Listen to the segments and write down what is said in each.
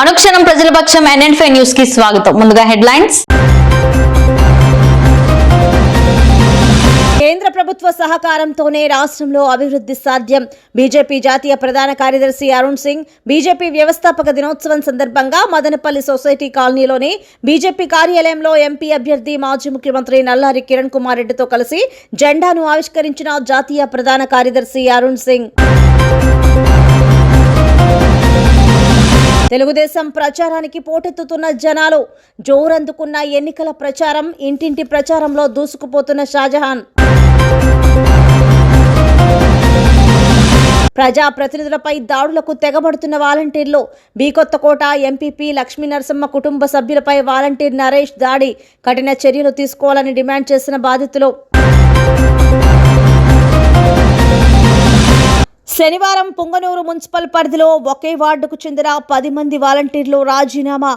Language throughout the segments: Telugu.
అనుక్షణం ప్రజల పక్షం ఎన్ఎన్ ఫైవ్ న్యూస్కి స్వాగతం. ముందుగా హెడ్లైన్స్. కేంద్ర ప్రభుత్వ సహకారంతోనే రాష్ట్రంలో అభివృద్ధి సాధ్యం. బీజేపీ జాతీయ ప్రధాన కార్యదర్శి అరుణ్ సింగ్ బీజేపీ వ్యవస్థాపక దినోత్సవం సందర్భంగా మదనపల్లి సొసైటీ కాలనీలోని బీజేపీ కార్యాలయంలో ఎంపీ అభ్యర్థి మాజీ ముఖ్యమంత్రి నల్లారి కిరణ్ కుమార్ రెడ్డితో కలిసి జెండాను ఆవిష్కరించిన జాతీయ ప్రధాన కార్యదర్శి అరుణ్ సింగ్. తెలుగుదేశం ప్రచారానికి పోటెత్తుతున్న జనాలు జోరందుకున్న ఎన్నికల ప్రచారం ఇంటింటి ప్రచారంలో దూసుకుపోతున్న షాజహాన్. ప్రజా ప్రతినిధులపై దాడులకు తెగబడుతున్న వాలంటీర్లు బీకొత్తకోట ఎంపీపీ లక్ష్మీ నరసింహ కుటుంబ సభ్యులపై వాలంటీర్ నరేష్ దాడి కఠిన చర్యలు తీసుకోవాలని డిమాండ్ చేసిన బాధితులు. శనివారం పుంగనూరు మున్సిపల్ పరిధిలో ఒకే వార్డుకు చెందిన పది మంది వాలంటీర్లు రాజీనామా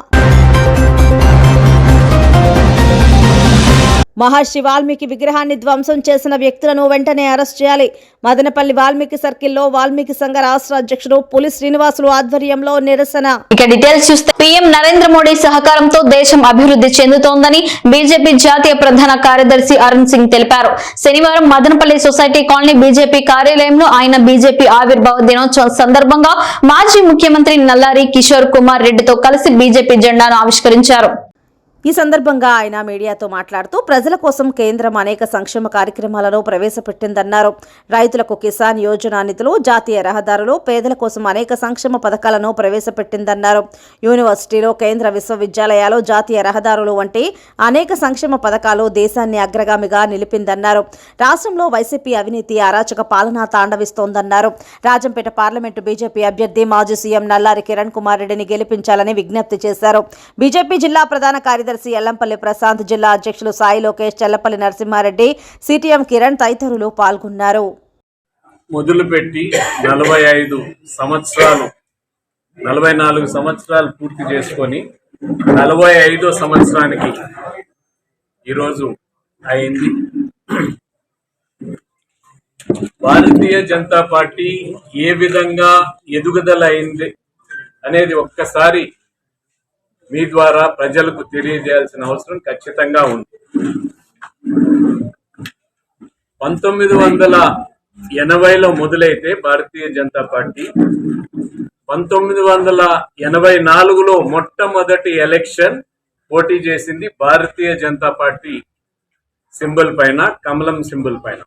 మహర్షి వాల్మీకి విగ్రహాన్ని ధ్వంసం చేసిన వ్యక్తులను వెంటనే అరెస్ట్ చేయాలి. మదనపల్లి వాల్మీకి సర్కిల్లో వాల్మీకి సంఘ రాష్ట్ర అధ్యక్షుడు పులి శ్రీనివాసులు ఆధ్వర్యంలో నిరసన. ఇక డీటెయిల్స్ చూస్తే పీఎం నరేంద్ర మోడీ సహకారంతో దేశం అభివృద్ధి చెందుతోందని బీజేపీ జాతీయ ప్రధాన కార్యదర్శి అరుణ్ సింగ్ తెలిపారు. శనివారం మదనపల్లి సొసైటీ కాలనీ బీజేపీ కార్యాలయంలో ఆయన బీజేపీ ఆవిర్భావ దినోత్సవం సందర్భంగా మాజీ ముఖ్యమంత్రి నల్లారి కిషోర్ కుమార్ రెడ్డితో కలిసి బీజేపీ జెండాను ఆవిష్కరించారు. ఈ సందర్భంగా ఆయన మీడియాతో మాట్లాడుతూ ప్రజల కోసం కేంద్రం అనేక సంక్షేమ కార్యక్రమాలను ప్రవేశపెట్టిందన్నారు. రైతులకు కిసాన్ యోజన నిధులు జాతీయ రహదారులు పేదల కోసం అనేక సంక్షేమ పథకాలను ప్రవేశపెట్టిందన్నారు. యూనివర్సిటీలో కేంద్ర విశ్వవిద్యాలయాలు జాతీయ రహదారులు వంటి అనేక సంక్షేమ పథకాలు దేశాన్ని అగ్రగామిగా నిలిపిందన్నారు. రాష్ట్రంలో వైసీపీ అవినీతి అరాచక పాలన తాండవిస్తోందన్నారు. రాజంపేట పార్లమెంటు బీజేపీ అభ్యర్థి మాజీ సీఎం నల్లారి కిరణ్ కుమార్ రెడ్డిని గెలిపించాలని విజ్ఞప్తి చేశారు. బీజేపీ జిల్లా ప్రధాన కార్యదర్శి ఎల్లంపల్లి ప్రశాంత్ జిల్లా అధ్యక్షులు సాయి లోకేష్ చెల్లపల్లి నరసింహారెడ్డి సిటిఎం కిరణ్ తదితరులు పాల్గొన్నారు. మొదలుపెట్టి నలభై ఐదు సంవత్సరాలు నలభై నాలుగు సంవత్సరాలు పూర్తి చేసుకొని నలభై ఐదో సంవత్సరానికి ఈరోజు అయింది. భారతీయ జనతా పార్టీ ఏ విధంగా ఎదుగుదల అయింది అనేది ఒక్కసారి మీ ద్వారా ప్రజలకు తెలియజేయాల్సిన అవసరం ఖచ్చితంగా ఉంది. పంతొమ్మిది వందల ఎనభైలో మొదలైతే భారతీయ జనతా పార్టీ పంతొమ్మిది వందల ఎనభై నాలుగులో మొట్టమొదటి ఎలక్షన్ పోటీ చేసింది భారతీయ జనతా పార్టీ సింబల్ పైన కమలం సింబల్ పైన.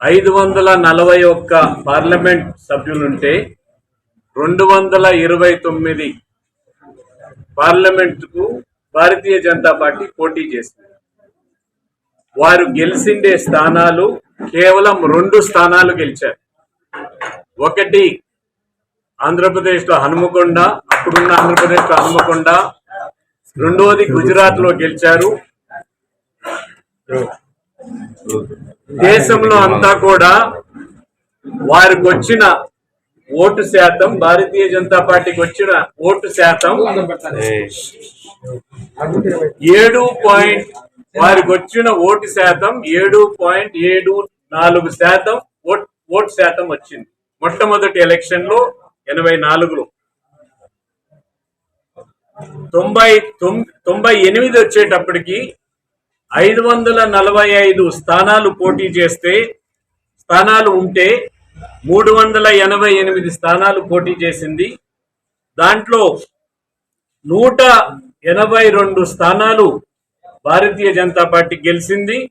ఐదు వందల నలభై ఒక్క పార్లమెంట్ సభ్యులుంటే రెండు వందల ఇరవై తొమ్మిది పార్లమెంట్కు భారతీయ జనతా పార్టీ పోటీ చేసింది. వారు గెలిచిండే స్థానాలు కేవలం రెండు స్థానాలు గెలిచారు. ఒకటి ఆంధ్రప్రదేశ్లో హనుమకొండ అప్పుడున్న ఆంధ్రప్రదేశ్లో హనుమకొండ. రెండవది గుజరాత్లో గెలిచారు. దేశంలో అంతా కూడా వారికి వచ్చిన ఓటు శాతం భారతీయ జనతా పార్టీకి వచ్చిన ఓటు శాతం ఏడు పాయింట్ వారికి వచ్చిన ఓటు శాతం ఏడు పాయింట్ ఏడు నాలుగు శాతం ఓట్ ఓటు శాతం వచ్చింది. మొట్టమొదటి ఎలక్షన్లో ఎనభై నాలుగులో. తొంభై తొంభై ఎనిమిది వచ్చేటప్పటికి ఐదు వందల నలభై ఐదు స్థానాలు పోటీ చేస్తే స్థానాలు ఉంటే మూడు వందల ఎనభై ఎనిమిది స్థానాలు పోటీ చేసింది. దాంట్లో నూట ఎనభై రెండు స్థానాలు భారతీయ జనతా పార్టీ గెలిచింది.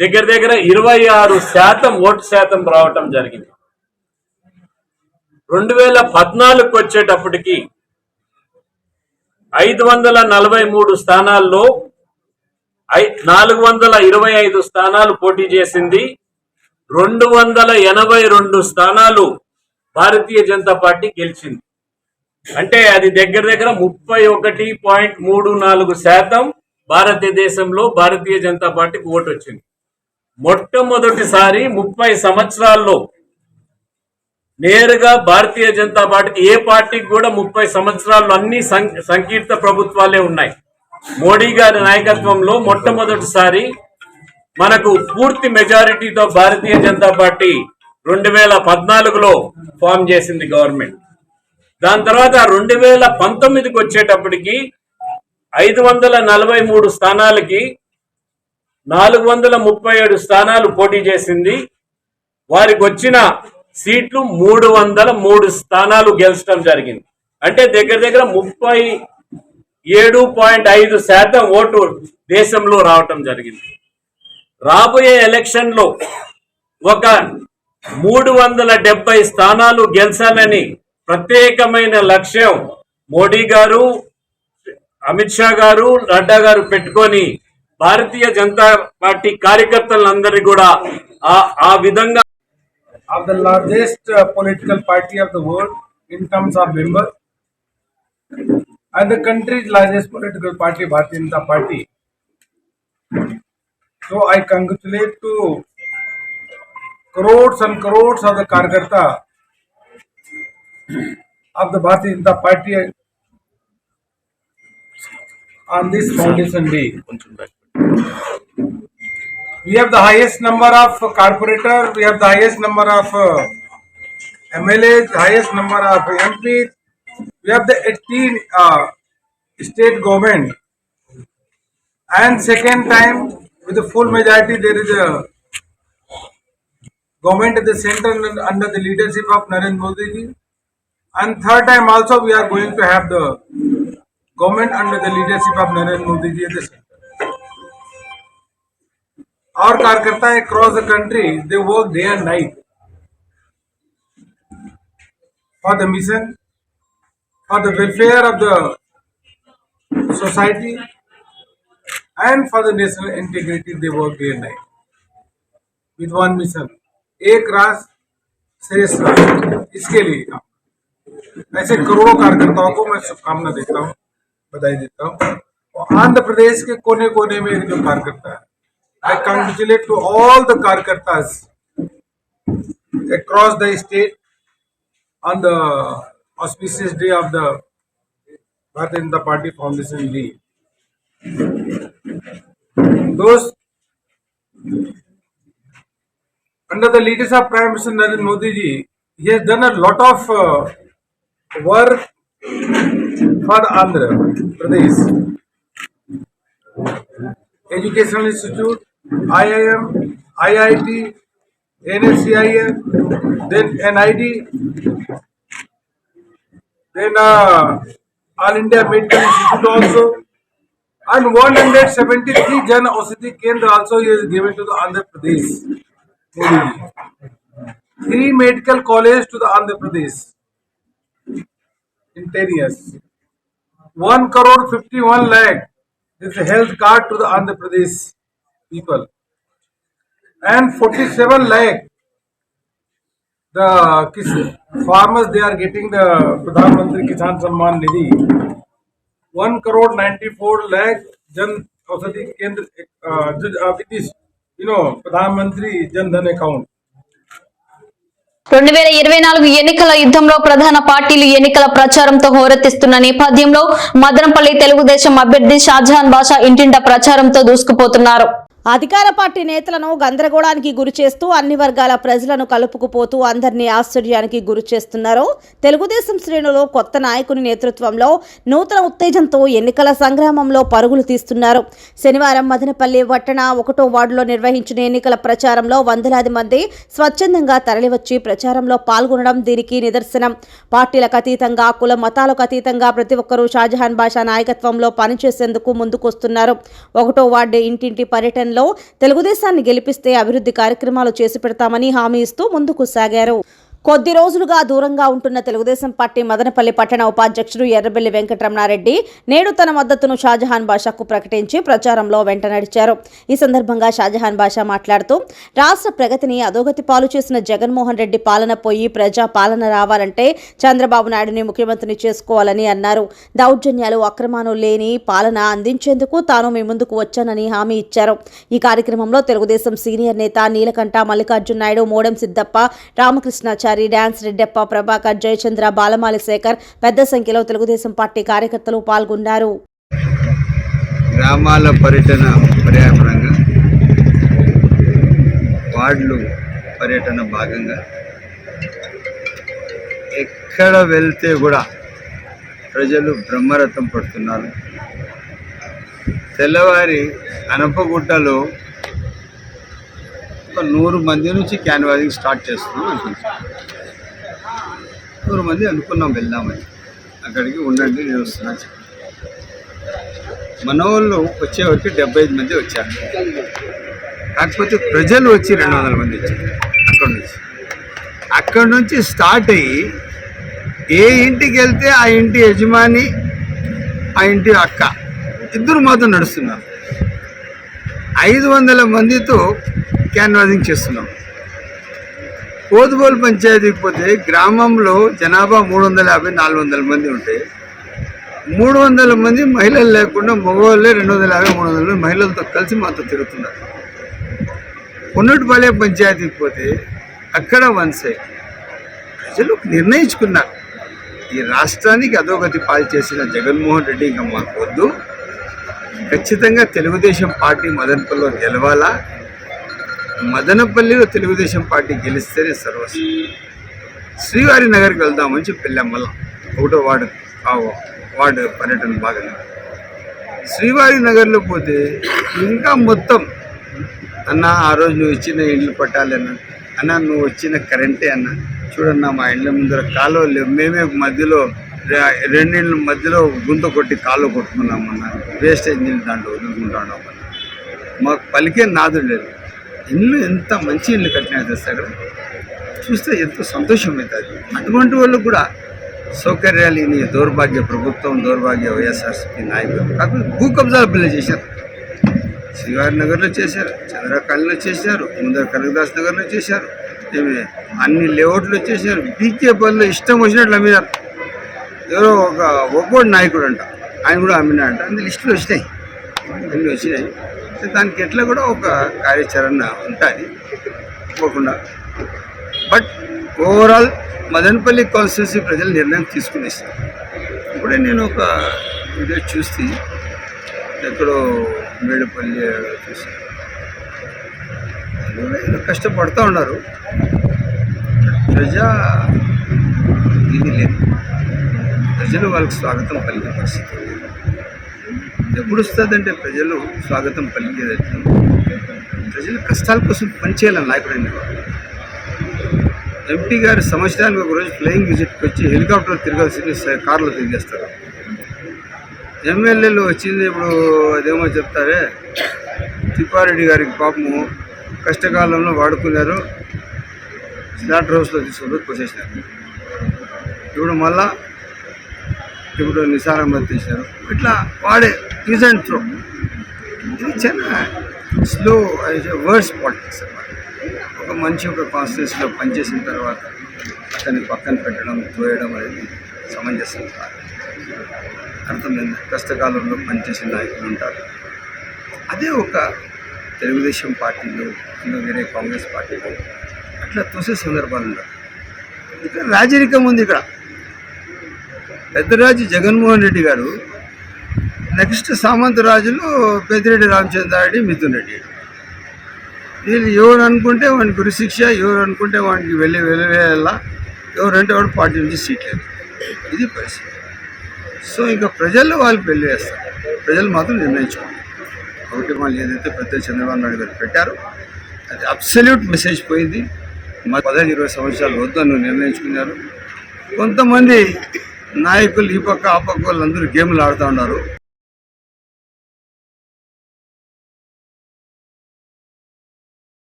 దగ్గర దగ్గర ఇరవై ఆరు శాతం ఓటు శాతం రావటం జరిగింది. రెండు వేల పద్నాలుగుకి వచ్చేటప్పటికి ఐదు వందల నలభై మూడు స్థానాల్లో ఐ- నాలుగు వందల ఇరవై ఐదు స్థానాలు పోటీ చేసింది. రెండు వందల ఎనభై రెండు స్థానాలు భారతీయ జనతా పార్టీ గెలిచింది. అంటే అది దగ్గర దగ్గర ముప్పై ఒకటి పాయింట్ మూడు నాలుగు శాతం భారతదేశంలో భారతీయ జనతా పార్టీకి ఓటు వచ్చింది మొట్టమొదటిసారి ముప్పై సంవత్సరాల్లో నేరుగా భారతీయ జనతా పార్టీ ఏ పార్టీకి కూడా ముప్పై సంవత్సరాలు అన్ని సం- సంకీర్త ప్రభుత్వాలే ఉన్నాయి. మోడీ గారి నాయకత్వంలో మొట్టమొదటిసారి మనకు పూర్తి మెజారిటీతో భారతీయ జనతా పార్టీ రెండు వేల పద్నాలుగులో ఫామ్ చేసింది గవర్నమెంట్. దాని తర్వాత రెండు వేల పంతొమ్మిదికి వచ్చేటప్పటికి ఐదు వందల నలభై మూడు స్థానాలకి నాలుగు వందల ముప్పై ఏడు స్థానాలు పోటీ చేసింది. వారికి వచ్చిన సీట్లు మూడు వందల మూడు స్థానాలు గెలిచడం జరిగింది. అంటే దగ్గర దగ్గర ముప్పై ఏడు పాయింట్ ఐదు శాతం ఓటు దేశంలో రావటం జరిగింది. రాబోయే ఎలక్షన్లో ఒక మూడు వందల డెబ్బై స్థానాలు గెలిచాలని ప్రత్యేకమైన లక్ష్యం మోడీ గారు అమిత్ షా గారు నడ్డా గారు పెట్టుకొని భారతీయ జనతా పార్టీ కార్యకర్తలందరి కూడా ఆ విధంగా of the largest political party of the world in terms of member and the country largest political party Bharatiya Janata party So I congratulate to crores and crores of the Karkarta of the Bharatiya Janata Party on this foundation day. We have the highest number of corporator, we have the highest number of uh, MLAs, highest number of MPs, we have the 18 uh, state government. And second time, with the full majority, there is a government at the center under- the leadership of Narendra Modi ji. And third time also, we are going to have the government under the leadership of Narendra Modi ji at the center. Our Karkarta across the country, they work day and night for the mission, for the welfare of the society, and for the national integrity, they work day and night with one mission. एक राष्ट्र श्रेष्ठ राष्ट्र इसके लिए काम ऐसे करोड़ों कार्यकर्ताओं को मैं शुभकामना देता हूँ बधाई देता हूँ और आंध्र प्रदेश के कोने कोने में जो कार्यकर्ता है I congratulate to all the Karkartas across the state on the auspicious day of the Bharatiya Janata Party Foundation Day. Those under the leadership of Prime Minister Narendra Modi ji, he has done a lot of uh, work for Andhra Pradesh. Educational Institute, IIM, IIT, NSCIM, then NID, then uh, All India Medical Institute also, and 173 Jan Aushadhi Kendra also has given to the Andhra Pradesh. Three medical college to the Andhra Pradesh in 10 years. 1 crore 51 lakh is health card to the Andhra Pradesh people. And 47 lakh the farmers they are getting the Pradhan Mantri Kisan Samman Nidhi. One crore 94 lakh Jan Aushadhi Kendra uh, uh, with this, you రెండు వేల ఇరవై నాలుగు ఎన్నికల యుద్ధంలో ప్రధాన పార్టీలు ఎన్నికల ప్రచారంతో హోరెత్తిస్తున్న నేపథ్యంలో మదనపల్లి తెలుగుదేశం అభ్యర్థి షాజహాన్ బాషా ఇంటింట ప్రచారంతో దూసుకుపోతున్నారు. అధికార పార్టీ నేతలను గందరగోళానికి గురి చేస్తూ అన్ని వర్గాల ప్రజలను కలుపుకుపోతూ అందరినీ ఆశ్చర్యానికి గురి చేస్తున్నారు. తెలుగుదేశం శ్రేణులు కొత్త నాయకుని నేతృత్వంలో నూతన ఉత్తేజంతో ఎన్నికల సంగ్రామంలో పరుగులు తీస్తున్నారు. శనివారం మదనపల్లి పట్టణ ఒకటో వార్డులో నిర్వహించిన ఎన్నికల ప్రచారంలో వందలాది మంది స్వచ్ఛందంగా తరలివచ్చి ప్రచారంలో పాల్గొనడం దీనికి నిదర్శనం. పార్టీలకు అతీతంగా కుల మతాలకు అతీతంగా ప్రతి ఒక్కరూ షాజహాన్ బాషా నాయకత్వంలో పనిచేసేందుకు ముందుకొస్తున్నారు. ఒకటో వార్డు ఇంటింటి పర్యటన పర్యటనలో తెలుగుదేశాన్ని గెలిపిస్తే అభివృద్ధి కార్యక్రమాలు చేసి పెడతామని హామీ ఇస్తూ ముందుకు సాగారు. కొద్ది రోజులుగా దూరంగా ఉంటున్న తెలుగుదేశం పార్టీ మదనపల్లి పట్టణ ఉపాధ్యక్షుడు ఎర్రబెల్లి వెంకటరమణారెడ్డి నేడు తన మద్దతును షాజహాన్ బాషాకు ప్రకటించి ప్రచారంలో వెంట నడిచారు. ఈ సందర్భంగా షాజహాన్ బాషా మాట్లాడుతూ రాష్ట్ర ప్రగతిని అధోగతి పాలు చేసిన జగన్మోహన్ రెడ్డి పాలన పోయి ప్రజా పాలన రావాలంటే చంద్రబాబు నాయుడుని ముఖ్యమంత్రిని చేసుకోవాలని అన్నారు. దౌర్జన్యాలు అక్రమాలు లేని పాలన అందించేందుకు తాను మీ ముందుకు వచ్చానని హామీ ఇచ్చారు. ఈ కార్యక్రమంలో తెలుగుదేశం సీనియర్ నేత నీలకంఠ మల్లికార్జున నాయుడు మోడెం సిద్దప్ప రామకృష్ణాచారి డాన్స్ రెడ్డప్ప ప్రభాకర్ జయచంద్ర బాలమాలి శేఖర్ పెద్ద సంఖ్యలో తెలుగుదేశం పార్టీ కార్యకర్తలు పాల్గొన్నారు. గ్రామాల పర్యటన పర్యాపరంగా వార్డులు పర్యటన భాగంగా ఎక్కడ వెళ్తే కూడా ప్రజలు బ్రహ్మరథం పడుతున్నారు. తెల్లవారి అనపగుట్టలో ఒక నూరు మంది నుంచి క్యాన్వాసింగ్ స్టార్ట్ చేస్తున్నాం అనుకుంటున్నాం. నూరు మంది అనుకున్నాం వెళ్దామని. అక్కడికి ఉండండి నేను వస్తున్నాను చెప్పి. మన వాళ్ళు వచ్చేవరకు డెబ్బై ఐదు మంది వచ్చారు. కాకపోతే ప్రజలు వచ్చి రెండు వందల మంది వచ్చారు అక్కడ నుంచి. అక్కడ నుంచి స్టార్ట్ అయ్యి ఏ ఇంటికి వెళ్తే ఆ ఇంటి యజమాని ఆ ఇంటి అక్క ఇద్దరు మాత్రం నడుస్తున్నారు. ఐదు వందల మందితో క్యాన్వాసింగ్ చేస్తున్నాం. కోతుబోలు పంచాయతీకి పోతే గ్రామంలో జనాభా మూడు వందల యాభై నాలుగు వందల మంది ఉంటే మూడు వందల మంది మహిళలు లేకుండా మగవాళ్ళే రెండు వందల యాభై మూడు వందల మంది మహిళలతో కలిసి మాతో తిరుగుతున్నారు. ఉన్నటిపాలెం పంచాయతీకి పోతే అక్కడ వన్ సైడ్ ప్రజలు నిర్ణయించుకున్నారు. ఈ రాష్ట్రానికి అధోగతి పాలు చేసిన జగన్మోహన్ రెడ్డి ఇంకా మాకు వద్దు. ఖచ్చితంగా తెలుగుదేశం పార్టీ మదనపల్లిలో గెలవాలా? మదనపల్లిలో తెలుగుదేశం పార్టీ గెలిస్తేనే సర్వస్వం. శ్రీవారి నగర్కి వెళ్దామని చెప్పి వెళ్ళాం మళ్ళా. ఒకటో వార్డు వార్డు పర్యటన భాగంగా శ్రీవారి నగర్లో పోతే ఇంకా మొత్తం అన్న ఆ రోజు నువ్వు ఇచ్చిన ఇండ్లు పట్టాలన్న అన్న. నువ్వు వచ్చిన కరెంటే అన్న. చూడన్నా మా ఇండ్ల ముందర కాలువ లేవు. మేమే మధ్యలో రెండిళ్ళ మధ్యలో గుంత కొట్టి కాలువ కొట్టుకున్నామన్నా వేస్టేజ్ నీళ్ళు దాంట్లో వదులుకుంటాడు మాకు పలికే నాదు లేదు. ఇల్లు ఎంత మంచి ఇల్లు కట్టినా తెస్తాడు చూస్తే ఎంతో సంతోషం అవుతుంది అటువంటి వాళ్ళు కూడా సౌకర్యాలు ఇని దౌర్భాగ్య ప్రభుత్వం దౌర్భాగ్య వైఎస్ఆర్సీపీ నాయకులు. కాకపోతే భూ కబ్జాల బిల్లు చేశారు. శ్రీవారి నగర్లో చేశారు చంద్రకాళిలో చేశారు ముందర కనకదాస్ నగర్లో చేశారు అన్ని లేఅవుట్లు చేశారు. బీకే పనులు ఇష్టం వచ్చినట్లు అమ్మినారు ఎవరో ఒక ఒక్కోటి నాయకుడు అంట ఆయన కూడా అమ్మినాడంట. అన్ని లిస్టులు వచ్చినాయి. అన్నీ వచ్చినాయి. దానికి ఎట్లా కూడా ఒక కార్యాచరణ ఉంటుంది. పోకుండా. బట్ ఓవరాల్ మదనపల్లి కాన్స్టిట్యున్సీ ప్రజలు నిర్ణయం తీసుకునేస్తారు ఇప్పుడే నేను ఒక వీడియో చూస్తే ఎక్కడో మేడుపల్లి చూసి. కష్టపడుతూ ఉన్నారు. ప్రజా ఇది లేదు. ప్రజలు వాళ్ళకి స్వాగతం పలికే పరిస్థితి. ఎప్పుడు వస్తుందంటే ప్రజలు స్వాగతం పలికేది. ప్రజల కష్టాల కోసం పనిచేయాలని నాయకుడైన ఎంపీ గారు సంవత్సరానికి ఒక రోజు ఫ్లయింగ్ విజిట్కి వచ్చి హెలికాప్టర్ తిరగాల్సింది కార్లో తిరిగేస్తారు. ఎమ్మెల్యేలు వచ్చింది ఇప్పుడు అదేమో చెప్తారే? తిప్పారెడ్డి గారికి పాపము కష్టకాలంలో వాడుకున్నారు. స్లాటర్ హౌస్లో తీసుకొని పోసేసినారు. ఇప్పుడు మళ్ళా ఇప్పుడు నిసార్ అహ్మద్ ఇట్లా వాడే యూజ్ త్రో. ఇది చాలా స్లో వర్డ్స్ పాలిటిక్స్ అన్నమాట. ఒక మంచి ఒక కాన్స్టిట్యూన్సీలో పనిచేసిన తర్వాత అతన్ని పక్కన పెట్టడం తోయడం అనేది సమంజసం కాదు. అర్థమైంది? కష్టకాలంలో పనిచేసిన నాయకులు ఉంటారు. అదే ఒక తెలుగుదేశం పార్టీలో ఇంకా వేరే కాంగ్రెస్ పార్టీలో అట్లా తోసే సందర్భాలు ఉండవు ఇక్కడ రాజరికం ఉంది ఇక్కడ. పెద్దరాజు జగన్మోహన్ రెడ్డి గారు నెక్స్ట్ సామంత రాజులు పెద్దిరెడ్డి రామచంద్రారెడ్డి మిథున్ రెడ్డి. వీళ్ళు ఎవరు అనుకుంటే వానికి గురిశిక్ష ఎవరు అనుకుంటే వానికి వెళ్ళి వెళ్ళవేయాలా ఎవరంటే వాడు పార్టీ నుంచి సీట్లేదు ఇది పరిస్థితి. సో ఇంకా ప్రజలు వాళ్ళు పెళ్ళి వేస్తారు ప్రజలు మాత్రం నిర్ణయించుకోండి ఒకటి వాళ్ళు ఏదైతే పెద్ద చంద్రబాబు నాయుడు గారు పెట్టారో అది అబ్సల్యూట్ మెసేజ్ పోయింది. మరి పదహైదు ఇరవై సంవత్సరాలు వద్దని నిర్ణయించుకున్నారు. కొంతమంది నాయకులు ఈ పక్క ఆ పక్క వాళ్ళందరూ గేమ్లు ఆడుతూ ఉన్నారు.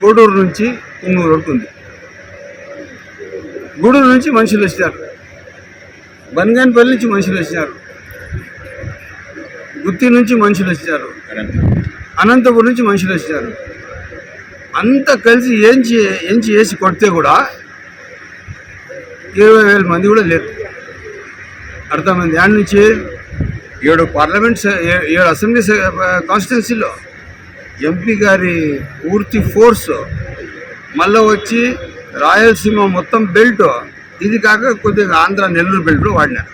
గూడూరు నుంచి కున్నూరు వరకు ఉంది గూడూరు నుంచి మనుషులు వచ్చినారు. బనగానపల్లి నుంచి మనుషులు వచ్చినారు. గుత్తి నుంచి మనుషులు వచ్చారు. అనంతపురం నుంచి మనుషులు వచ్చారు. అంతా కలిసి ఏంచి ఏంచి వేసి కొడితే కూడా ఇరవై వేల మంది కూడా లేరు. అర్థమైంది దాని నుంచి ఏడు పార్లమెంట్ ఏ- ఏడు అసెంబ్లీ కాన్స్టిట్యున్సీలో ఎంపీ గారి పూర్తి ఫోర్స్ మళ్ళీ వచ్చి రాయలసీమ మొత్తం బెల్ట్ ఇది కాక కొద్దిగా ఆంధ్ర నెల్లూరు బెల్ట్ వాడినారు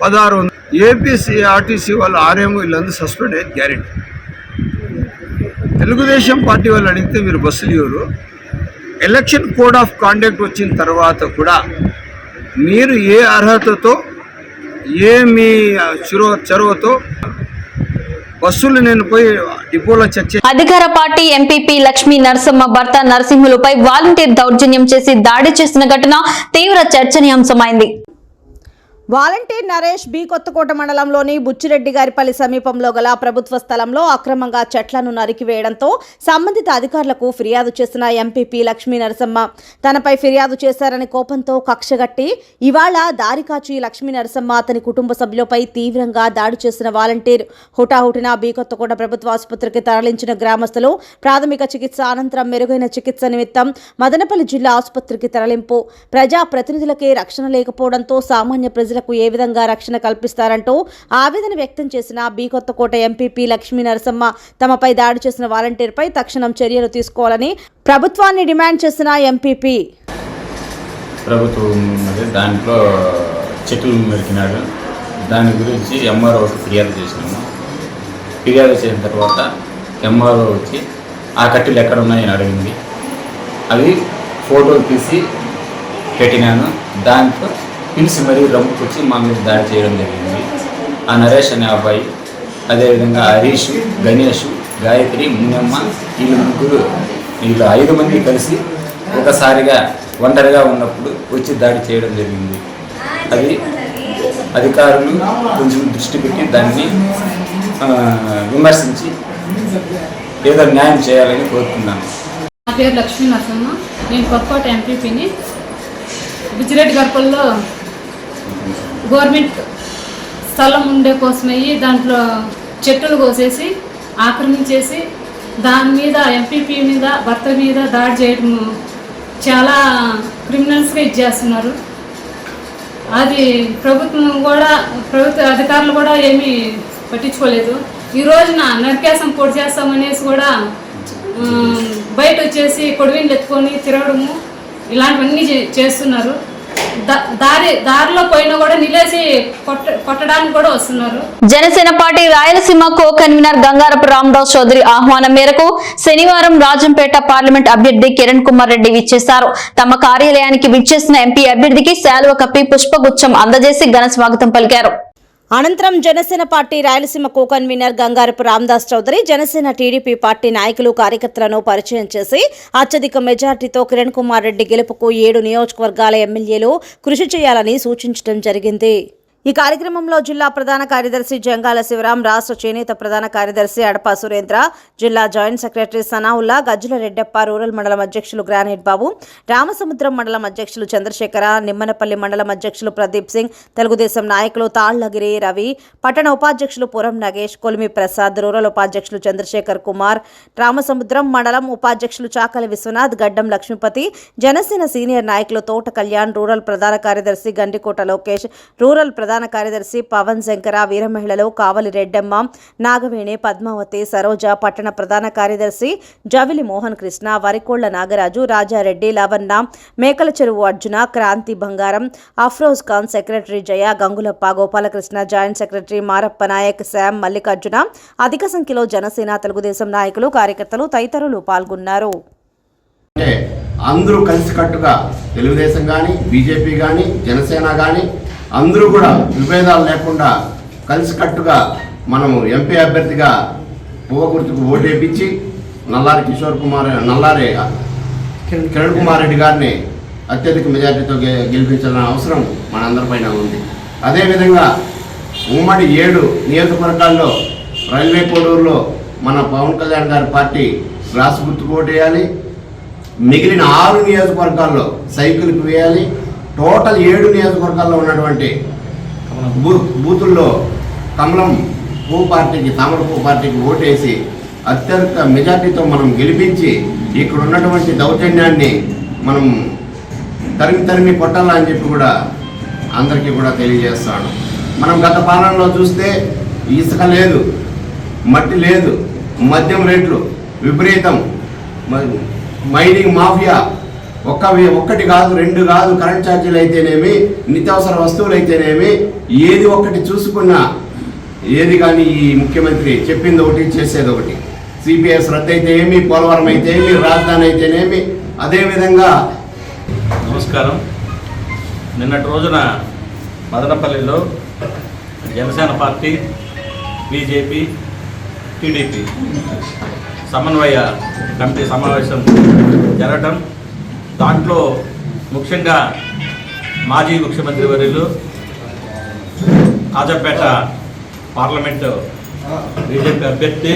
పదహారు వందలు. ఏపీసీ ఆర్టీసీ వాళ్ళు ఆర్ఎం వీళ్ళందరూ సస్పెండ్ అయ్యేది గ్యారెంటీ. తెలుగుదేశం పార్టీ వాళ్ళు అడిగితే మీరు బస్సులు ఇవ్వరు. ఎలక్షన్ కోడ్ ఆఫ్ కాండక్ట్ వచ్చిన తర్వాత కూడా మీరు ఏ అర్హతతో ఏ మీ చొరవ చొరవతో బస్సులు నేను పోయి డిపోలో చెక్ చే అధికార పార్టీ ఎంపీపీ లక్ష్మీ నరసమ్మ భర్త నరసింహులపై వాలంటీర్ దౌర్జన్యం చేసి దాడి చేసిన ఘటన తీవ్ర చర్చనీయాంశమైంది. వాలంటీర్ నరేష్ బి కొత్తకోట మండలంలోని బుచ్చిరెడ్డి గారిపల్లి సమీపంలో గల ప్రభుత్వ స్థలంలో అక్రమంగా చెట్లను నరికివేయడంతో సంబంధిత అధికారులకు ఫిర్యాదు చేసిన ఎంపీపీ లక్ష్మీ నరసమ్మ. తనపై ఫిర్యాదు చేశారని కోపంతో కక్షగట్టి ఇవాళ దారికాచి లక్ష్మీ నరసమ్మ అతని కుటుంబ సభ్యులపై తీవ్రంగా దాడి చేసిన వాలంటీర్. హుటాహుటిన బి కొత్తకోట ప్రభుత్వ ఆసుపత్రికి తరలించిన గ్రామస్తులు ప్రాథమిక చికిత్స అనంతరం మెరుగైన చికిత్స నిమిత్తం మదనపల్లి జిల్లా ఆసుపత్రికి తరలింపు. ప్రజాప్రతినిధులకే రక్షణ లేకపోవడంతో సామాన్య ప్రజలకు ఏ విధంగా రక్షణ కల్పిస్తారంటూ ఆవేదన వ్యక్తం చేసిన బి కొత్తకోట ఎంపీపీ లక్ష్మీ నరసమ్మ తమపై దాడి చేసిన వాలంటీర్పై తక్షణం చర్యలు తీసుకోవాలని ప్రభుత్వాన్ని డిమాండ్ చేసిన ఎంపీపీ. ప్రభుత్వం దాంట్లో చెట్లు నరికినాడు దాని గురించి ఎంఆర్ఓకి ఫిర్యాదు చేసినాము. ఫిర్యాదు చేసిన తర్వాత ఎంఆర్ఓ వచ్చి ఆ కట్టెలు ఎక్కడ ఉన్నాయని అడిగింది. అవి ఫోటోలు తీసి పెట్టినాను. దాంతో పిలిచి మరీ రమ్ముకొచ్చి మా మీద దాడి చేయడం జరిగింది. ఆ నరేష్ అనే అబ్బాయి అదేవిధంగా హరీష్ గణేష్ గాయత్రి మున్నమ్మ వీళ్ళు ముగ్గురు వీళ్ళు ఐదు మంది కలిసి ఒకసారిగా ఒంటరిగా ఉన్నప్పుడు వచ్చి దాడి చేయడం జరిగింది. అది అధికారులు కొంచెం దృష్టి పెట్టి దాన్ని విమర్శించి ఏదో న్యాయం చేయాలని కోరుతున్నాను. నా పేరు లక్ష్మీ నరసమ్మ. నేను కొత్తకోట ఎంపీపీని బుజ్జిరెడ్డి గర్పల్లో గవర్నమెంట్ స్థలం ఉండే కోసమయ్యి దాంట్లో చెట్టులు కోసేసి ఆక్రమించేసి దాని మీద ఎంపీపీ మీద భర్త మీద దాడి చేయడం చాలా క్రిమినల్స్గా ఇచ్చేస్తున్నారు. అది ప్రభుత్వం కూడా ప్రభుత్వ అధికారులు కూడా ఏమీ పట్టించుకోలేదు. ఈ రోజున నరికేసం పొడి చేస్తామనేసి కూడా బయట వచ్చేసి కొడివిండ్లు ఎత్తుకొని తిరగడము ఇలాంటివన్నీ చే- చేస్తున్నారు. దారి దారిలో పోయినా కూడా నిలేసి కొట్టడానికి కూడా వస్తున్నారు. Jana Sena party Rayalaseema co convener Gangarapu Ramdas Chowdary ఆహ్వానం మేరకు శనివారం రాజంపేట పార్లమెంట్ అభ్యర్థి కిరణ్ కుమార్ రెడ్డి విచ్చేశారు. తమ కార్యాలయానికి విచ్చేసిన ఎంపీ అభ్యర్థికి శాలువ కప్పి పుష్పగుచ్చం అందజేసి ఘన స్వాగతం పలికారు. అనంతరం Jana Sena party Rayalaseema co convener Gangarapu Ramdas Chowdary Jana Sena TDP party నాయకులు కార్యకర్తలను పరిచయం చేసి అత్యధిక మెజార్టీతో కిరణ్ కుమార్ రెడ్డి గెలుపుకు ఏడు నియోజకవర్గాల ఎమ్మెల్యేలు కృషి చేయాలని సూచించడం జరిగింది. ఈ కార్యక్రమంలో జిల్లా ప్రధాన కార్యదర్శి జంగాల శివరాం రాష్ట్ర చేనేత ప్రధాన కార్యదర్శి అడప సురేంద్ర జిల్లా joint secretary Sanaullah Gajjula Reddappa rural మండలం అధ్యక్షులు గ్రానైట్ బాబు రామసముద్రం మండలం అధ్యక్షులు చంద్రశేఖర నిమ్మనపల్లి మండలం అధ్యక్షులు ప్రదీప్ సింగ్ తెలుగుదేశం నాయకులు తాళ్ళగిరి రవి పట్టణ ఉపాధ్యక్షులు పురం నగేష్ కొలిమి ప్రసాద్ రూరల్ ఉపాధ్యక్షులు చంద్రశేఖర్ కుమార్ రామసముద్రం మండలం ఉపాధ్యక్షులు చాకలి విశ్వనాథ్ గడ్డం లక్ష్మీపతి జనసేన సీనియర్ నాయకులు తోట కళ్యాణ్ రూరల్ ప్రధాన కార్యదర్శి గండికోట లోకేష్ రూరల్ ప్రధాన కార్యదర్శి పవన్ శంకర వీరమహిళలో కావలి రెడ్డమ్మ నాగవేణి పద్మావతి సరోజ పట్టణ ప్రధాన కార్యదర్శి జవిలి మోహన్ కృష్ణ వరికోళ్ళ నాగరాజు రాజారెడ్డి లవన్న మేకల చెరువు అర్జున క్రాంతి బంగారం Afroz Khan secretary Jaya Gangulappa Gopalakrishna joint secretary Marappa Nayak Sam Mallikarjuna అధిక సంఖ్యలో జనసేన తెలుగుదేశం నాయకులు కార్యకర్తలు తదితరులు పాల్గొన్నారు. అందరూ కలిసికట్టుగా తెలుగుదేశం కానీ బీజేపీ కానీ జనసేన కానీ అందరూ కూడా విభేదాలు లేకుండా కలిసికట్టుగా మనము ఎంపీ అభ్యర్థిగా పువ్వ గుర్తుకు ఓటేపించి నల్లారి కిషోర్ కుమార్ నల్లారి కిరణ్ కుమార్ రెడ్డి గారిని అత్యధిక మెజార్టీతో గె- గెలిపించాలన్న అవసరం మనందరిపైన ఉంది. అదేవిధంగా ఉమ్మడి ఏడు నియోజకవర్గాల్లో రైల్వే కోడూరులో మన పవన్ కళ్యాణ్ గారి పార్టీ గ్రాస్ గుర్తుకు ఓటేయాలి. మిగిలిన ఆరు నియోజకవర్గాల్లో సైకిల్కి వేయాలి. టోటల్ ఏడు నియోజకవర్గాల్లో ఉన్నటువంటి బూ బూతుల్లో కమలం పూ పార్టీకి తామర పూ పార్టీకి ఓటేసి అత్యధిక మెజార్టీతో మనం గెలిపించి ఇక్కడ ఉన్నటువంటి దౌర్జన్యాన్ని మనం తరిమి తరిమి కొట్టాలని చెప్పి కూడా అందరికీ కూడా తెలియజేస్తాను. మనం గత పాలనలో చూస్తే ఇసుక లేదు మట్టి లేదు మద్యం రేట్లు విపరీతం. మ- మైనింగ్ మాఫియా ఒక్క ఒక్కటి కాదు రెండు కాదు కరెంట్ ఛార్జీలు అయితేనేమి నిత్యావసర వస్తువులు అయితేనేమి ఏది ఒక్కటి చూసుకున్నా ఏది కానీ ఈ ముఖ్యమంత్రి చెప్పింది ఒకటి చేసేది ఒకటి. సిపిఎస్ రద్దు అయితే ఏమి పోలవరం అయితే ఏమి రాజధాని అయితేనేమి అదేవిధంగా నమస్కారం. నిన్నటి రోజున మదనపల్లిలో జనసేన పార్టీ బీజేపీ టీడీపీ సమన్వయ కమిటీ సమావేశం జరగటం దాంట్లో ముఖ్యంగా మాజీ ముఖ్యమంత్రి వర్యులు ఆజంపేట పార్లమెంటు బీజేపీ అభ్యర్థి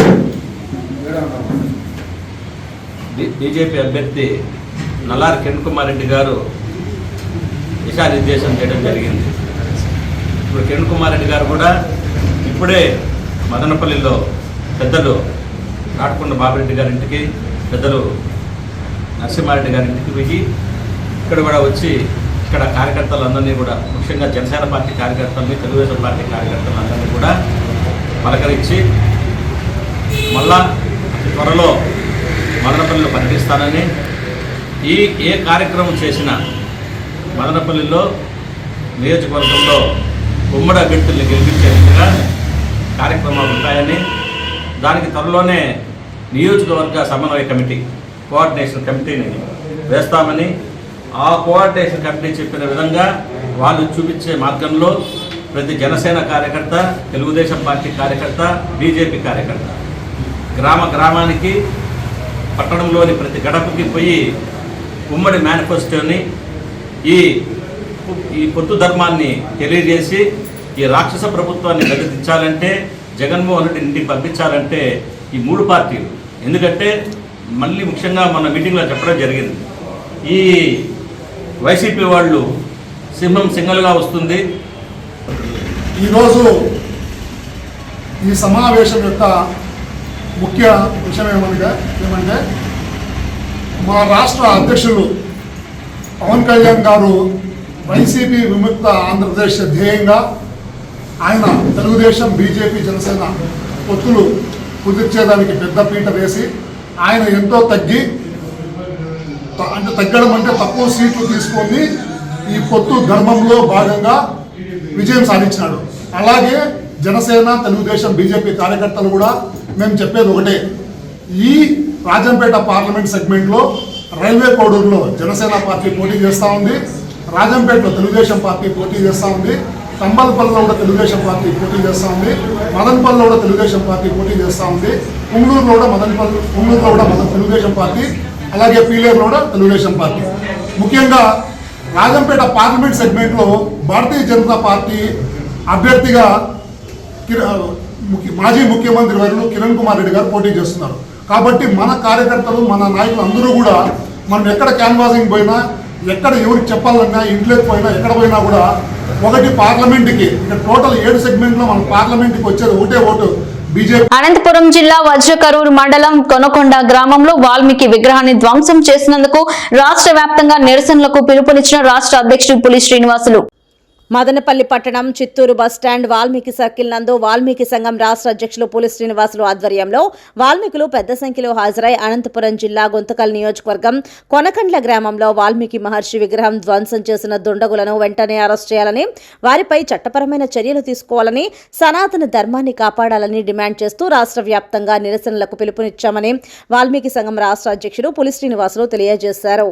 బీజేపీ అభ్యర్థి నల్లారి కిరణ్ కుమార్ రెడ్డి గారు దిశానిర్దేశం చేయడం జరిగింది. ఇప్పుడు కిరణ్ కుమార్ రెడ్డి గారు కూడా ఇప్పుడే మదనపల్లిలో పెద్దలు నాటుకొండ బాబురెడ్డి గారింటికి పెద్దలు నరసింహారెడ్డి గారింటికి పోయి ఇక్కడ కూడా వచ్చి ఇక్కడ కార్యకర్తలందరినీ కూడా ముఖ్యంగా జనసేన పార్టీ కార్యకర్తలని తెలుగుదేశం పార్టీ కార్యకర్తలందరినీ కూడా పలకరించి మళ్ళా త్వరలో మదనపల్లిలో పర్యటిస్తానని ఈ ఏ కార్యక్రమం చేసినా మదనపల్లిలో నియోజకవర్గంలో ఉమ్మడి అభ్యర్థుల్ని గెలిపించే విధంగా కార్యక్రమాలు ఉంటాయని దానికి త్వరలోనే నియోజకవర్గ సమన్వయ కమిటీ కోఆర్డినేషన్ కమిటీని వేస్తామని ఆ కోఆర్డినేషన్ కమిటీ చెప్పిన విధంగా వాళ్ళు చూపించే మార్గంలో ప్రతి జనసేన కార్యకర్త తెలుగుదేశం పార్టీ కార్యకర్త బీజేపీ కార్యకర్త గ్రామ గ్రామానికి పట్టణంలోని ప్రతి గడపకి పోయి ఉమ్మడి మేనిఫెస్టోని ఈ ఈ పొత్తు ధర్మాన్ని తెలియజేసి ఈ రాక్షస ప్రభుత్వాన్ని గదిదించాలంటే జగన్మోహన్ రెడ్డి ఇంటికి పంపించాలంటే ఈ మూడు పార్టీలు. ఎందుకంటే మళ్ళీ ముఖ్యంగా మన మీటింగ్లో చెప్పడం జరిగింది. ఈ వైసీపీ వాళ్ళు సింహం సింగల్గా వస్తుంది. ఈరోజు ఈ సమావేశం యొక్క ముఖ్య విషయం ఏమనగా ఏమంటే మా రాష్ట్ర అధ్యక్షులు పవన్ కళ్యాణ్ గారు వైసీపీ విముక్త ఆంధ్రప్రదేశ్ ధ్యేయంగా ఆయన తెలుగుదేశం బీజేపీ జనసేన పొత్తులు కుదిర్చేదానికి పెద్దపీట వేసి ఆయన ఎంతో తగ్గి త- అంటే తగ్గడం అంటే తక్కువ సీట్లు తీసుకొని ఈ పొత్తు ధర్మంలో భాగంగా విజయం సాధించినాడు. అలాగే జనసేన తెలుగుదేశం బీజేపీ కార్యకర్తలు కూడా మేము చెప్పేది ఒకటే. ఈ రాజంపేట పార్లమెంట్ సెగ్మెంట్లో రైల్వే కోడూరులో జనసేన పార్టీ పోటీ చేస్తూ ఉంది రాజంపేటలో తెలుగుదేశం పార్టీ పోటీ చేస్తూ ఉంది తంబలపల్లిలో కూడా తెలుగుదేశం పార్టీ పోటీ చేస్తూ ఉంది. మదనపల్లిలో కూడా తెలుగుదేశం పార్టీ పోటీ చేస్తూ ఉంది. పుంగూరులో కూడా మదనపల్లి పుంగూరులో కూడా మదన తెలుగుదేశం పార్టీ అలాగే పీలేరులో కూడా తెలుగుదేశం పార్టీ. ముఖ్యంగా రాజంపేట పార్లమెంట్ సెగ్మెంట్లో భారతీయ జనతా పార్టీ అభ్యర్థిగా కిర- ముఖ్య- మాజీ ముఖ్యమంత్రి వర్యులు కిరణ్ కుమార్ రెడ్డి గారు పోటీ చేస్తున్నారు. కాబట్టి మన కార్యకర్తలు మన నాయకులు అందరూ కూడా మనం ఎక్కడ క్యాన్వాసింగ్ పోయినా ఎక్కడ ఎవరికి చెప్పాలన్నా ఇంట్లోకి పోయినా ఎక్కడ పోయినా కూడా ఒకటి పార్లమెంట్కి ఇక్కడ టోటల్ ఏడు సెగ్మెంట్లో మన పార్లమెంట్కి వచ్చేది ఒకటే ఓటు అనంతపురం జిల్లా వజ్రకరూరు మండలం కొనకొండ గ్రామంలో వాల్మీకి విగ్రహాన్ని ధ్వంసం చేసినందుకు రాష్ట్ర వ్యాప్తంగా నిరసనలకు పిలుపునిచ్చిన రాష్ట్ర అధ్యక్షుడు పులి శ్రీనివాసులు. మదనపల్లి పట్టణం చిత్తూరు బస్టాండ్ వాల్మీకి సర్కిల్ నందు వాల్మీకి సంఘం రాష్ట్ర అధ్యక్షులు పులి శ్రీనివాసులు ఆధ్వర్యంలో వాల్మీకులు పెద్ద సంఖ్యలో హాజరై అనంతపురం జిల్లా గుంతకల్ నియోజకవర్గం కొనకండ్ల గ్రామంలో వాల్మీకి మహర్షి విగ్రహం ధ్వంసం చేసిన దుండగులను వెంటనే అరెస్ట్ చేయాలని వారిపై చట్టపరమైన చర్యలు తీసుకోవాలని సనాతన ధర్మాన్ని కాపాడాలని డిమాండ్ చేస్తూ రాష్ట్ర వ్యాప్తంగా నిరసనలకు పిలుపునిచ్చామని వాల్మీకి సంఘం రాష్ట్ర అధ్యక్షుడు పులి శ్రీనివాసులు తెలియజేశారు.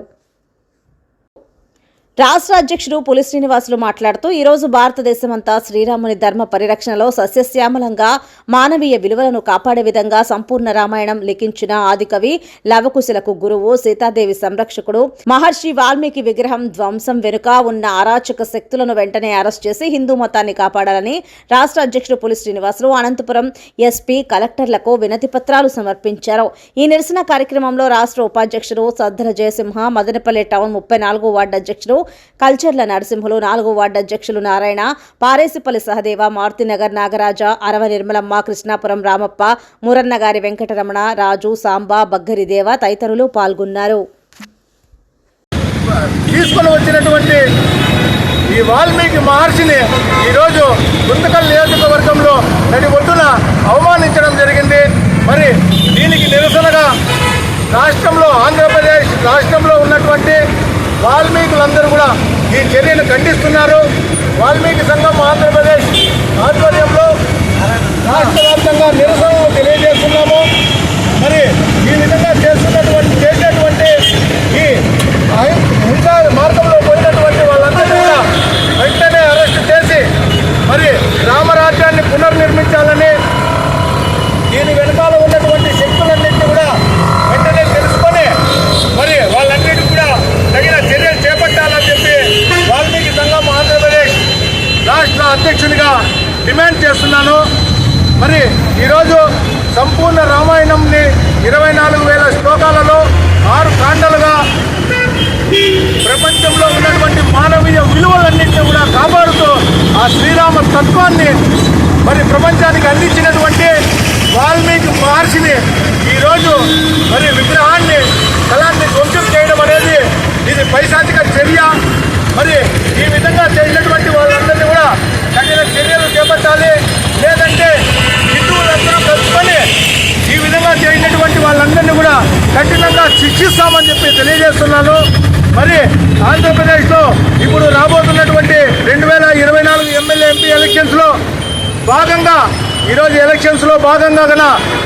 రాష్ట్ర అధ్యక్షుడు పులి శ్రీనివాసులు మాట్లాడుతూ ఈరోజు భారతదేశమంతా శ్రీరాముని ధర్మ పరిరక్షణలో సస్యశ్యామలంగా మానవీయ విలువలను కాపాడే విధంగా సంపూర్ణ రామాయణం లిఖించిన ఆదికవి లవకుశలకు గురువు సీతాదేవి సంరక్షకుడు. మహర్షి వాల్మీకి విగ్రహం ధ్వంసం వెనుక ఉన్న అరాచక శక్తులను వెంటనే అరెస్ట్ చేసి హిందూ మతాన్ని కాపాడాలని రాష్ట్ర అధ్యక్షుడు పులి శ్రీనివాసులు అనంతపురం ఎస్పీ కలెక్టర్లకు వినతి పత్రాలు సమర్పించారు. ఈ నిరసన కార్యక్రమంలో రాష్ట్ర ఉపాధ్యక్షుడు సద్దర జయసింహ మదనపల్లి టౌన్ ముప్పై నాలుగో వార్డు అధ్యక్షుడు కల్చర్ల నరసింహులు నాలుగో వార్డు అధ్యక్షులు నారాయణ పారేసిపల్లి సహదేవ మారుతినగర్ నాగరాజ అరవ నిర్మలమ్మ కృష్ణాపురం రామప్ప మురన్నగారి వెంకటరమణ రాజు సాంబా బగ్గరిదేవ తదితరులు పాల్గొన్నారు. తీసుకొని వచ్చినటువంటి ఈ వాల్మీకి మహర్షిని ఈరోజు గుంతకల్ నియోజకవర్గంలో నడి ఒడ్డున అవమానించడం జరిగింది. మరి దీనికి నిరసనగా రాష్ట్రంలో ఆంధ్రప్రదేశ్ రాష్ట్రంలో ఉన్నటువంటి వాల్మీకులందరూ కూడా ఈ చర్యను ఖండిస్తున్నారు. వాల్మీకి సంఘం ఆంధ్రప్రదేశ్ ఆధ్వర్యంలో రాష్ట్ర వ్యాప్తంగా నిరసనలు తెలియజేస్తున్నాము. మరి ఈ విధంగా చేస్తున్నటువంటి చేసినటువంటి ఈ హింసా మార్గంలో పోయినటువంటి వాళ్ళందరూ కూడా వెంటనే అరెస్ట్ చేసి మరి రామరాజ్యాన్ని పునర్నిర్మించాలని దీని వెనకాల ఉన్నటువంటి శక్తులన్నింటినీ కూడా వెంటనే తెలుసుకొని మరి వాళ్ళన్నిటికీ కూడా తగిన చర్యలు చేపట్టాలని చెప్పి వాల్మీకి సంఘం ఆంధ్రప్రదేశ్ రాష్ట్ర అధ్యక్షునిగా డిమాండ్ చేస్తున్నాను. మరి ఈరోజు సంపూర్ణ రామాయణంని ఇరవై నాలుగు వేల శ్లోకాలలో ఆరు కాండలుగా ప్రపంచంలో ఉన్నటువంటి మానవీయ విలువలన్నింటినీ కూడా కాపాడుతూ ఆ శ్రీరామ తత్వాన్ని మరి ప్రపంచానికి అందించినటువంటి వాల్మీకి మహర్షిని ఈరోజు మరి విగ్రహాన్ని స్థలాన్ని ధ్వంసం చేయడం అనేది ఇది పైశాచిక చర్య. మరి ఈ విధంగా చేసినటువంటి వాళ్ళ చర్యలు చేపట్టాలి. లేదంటే హిందువులందరూ కలుసుకొని ఈ విధంగా చేసినటువంటి వాళ్ళందరినీ కూడా కఠినంగా శిక్షిస్తామని చెప్పి తెలియజేస్తున్నాను. మరి ఆంధ్రప్రదేశ్లో ఇప్పుడు రాబోతున్నటువంటి రెండు వేల ఇరవై నాలుగు ఎమ్మెల్యే ఎంపీ ఎలక్షన్స్లో భాగంగా ఈరోజు ఎలక్షన్స్లో భాగంగా గన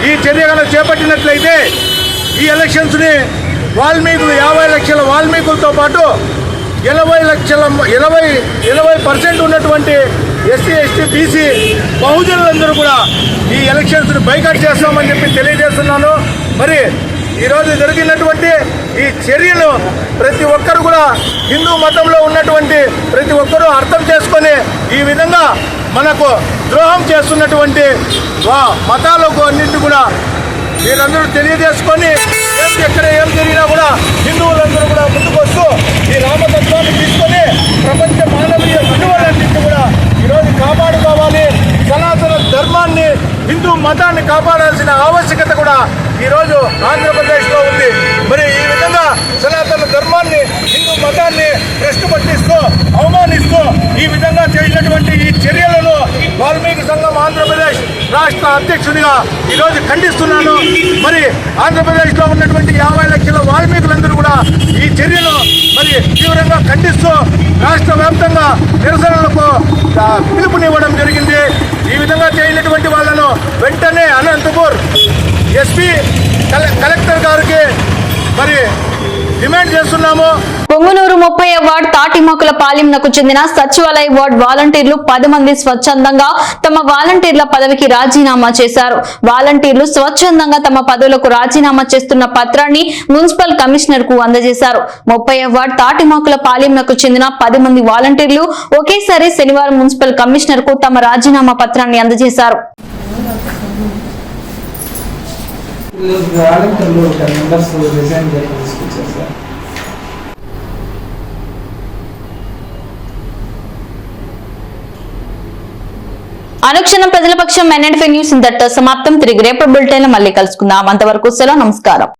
ఈ చర్య కనుక చేపట్టినట్లయితే ఈ ఎలక్షన్స్ని వాల్మీకులు యాభై లక్షల వాల్మీకులతో పాటు ఎనభై లక్షల ఇరవై ఇరవై పర్సెంట్ ఉన్నటువంటి ఎస్సీ ఎస్టీ బీసీ బహుజనులందరూ కూడా ఈ ఎలక్షన్స్ను బైకట్ చేస్తామని చెప్పి తెలియజేస్తున్నాను. మరి ఈరోజు జరిగినటువంటి ఈ చర్యలు ప్రతి ఒక్కరు కూడా హిందూ మతంలో ఉన్నటువంటి ప్రతి ఒక్కరూ అర్థం చేసుకొని ఈ విధంగా మనకు ద్రోహం చేస్తున్నటువంటి వా మతాలకు అన్నింటి కూడా మీరందరూ తెలియజేసుకొని ఎక్కడ ఏం జరిగినా కూడా హిందువులందరూ కూడా ముందుకు వస్తూ ఈ రామతత్వాన్ని తీసుకొని ప్రపంచ మానవీయ విలువలన్నింటినీ కూడా ఈరోజు కాపాడుకోవాలి. సనాతన ధర్మాన్ని హిందూ మతాన్ని కాపాడాల్సిన ఆవశ్యకత కూడా ఈరోజు ఆంధ్రప్రదేశ్లో ఉంది. మరి ఈ విధంగా సనాతన ధర్మాన్ని హిందూ మతాన్ని ప్రశ్న పట్టిస్తూ అవమానిస్తూ ఈ విధంగా చేసినటువంటి ఈ చర్యలను వాల్మీకి సంఘం ఆంధ్రప్రదేశ్ రాష్ట్ర అధ్యక్షుడిగా ఈరోజు ఖండిస్తున్నాను. మరి ఆంధ్రప్రదేశ్లో ఉన్నటువంటి యాభై లక్షల వాల్మీకులందరూ కూడా ఈ చర్యను మరి తీవ్రంగా ఖండిస్తూ రాష్ట్ర వ్యాప్తంగా నిరసనలకు పిలుపునివ్వడం జరిగింది. ఈ విధంగా చేయనటువంటి వాళ్ళను వెంటనే అనంతపూర్ ఎస్పీ కలెక్టర్ గారికి మరి డిమాండ్ చేస్తున్నాము. పొంగునూరు ముప్పై వార్డ్ తాటిమాకుల పాలెంనకు చెందిన సచివాలయ వార్డ్ వాలంటీర్లు పది మంది స్వచ్ఛందంగా తమ వాలంటీర్ల పదవికి రాజీనామా చేశారు. వాలంటీర్లు స్వచ్ఛందంగా తమ పదవులకు రాజీనామా చేస్తున్న పత్రాన్ని మున్సిపల్ కమిషనర్కు అందజేశారు. ముప్పై వార్డ్ తాటిమాకుల పాలెంనకు చెందిన పది మంది వాలంటీర్లు ఒకేసారి శనివారం మున్సిపల్ కమిషనర్కు తమ రాజీనామా పత్రాన్ని అందజేశారు. వాలంటీర్లు టెన్ మెంబర్స్ రిజైన్ చేసి తీసుకొచ్చారు సార్ అనుక్షణం ప్రజల పక్షం ఎన్ఎన్ఫీ న్యూస్ ఇంతటితో సమాప్తం. తిరిగి రేపు బులెటిన్ మళ్ళీ కలుసుకుందాం. అంతవరకు సెలవు నమస్కారం.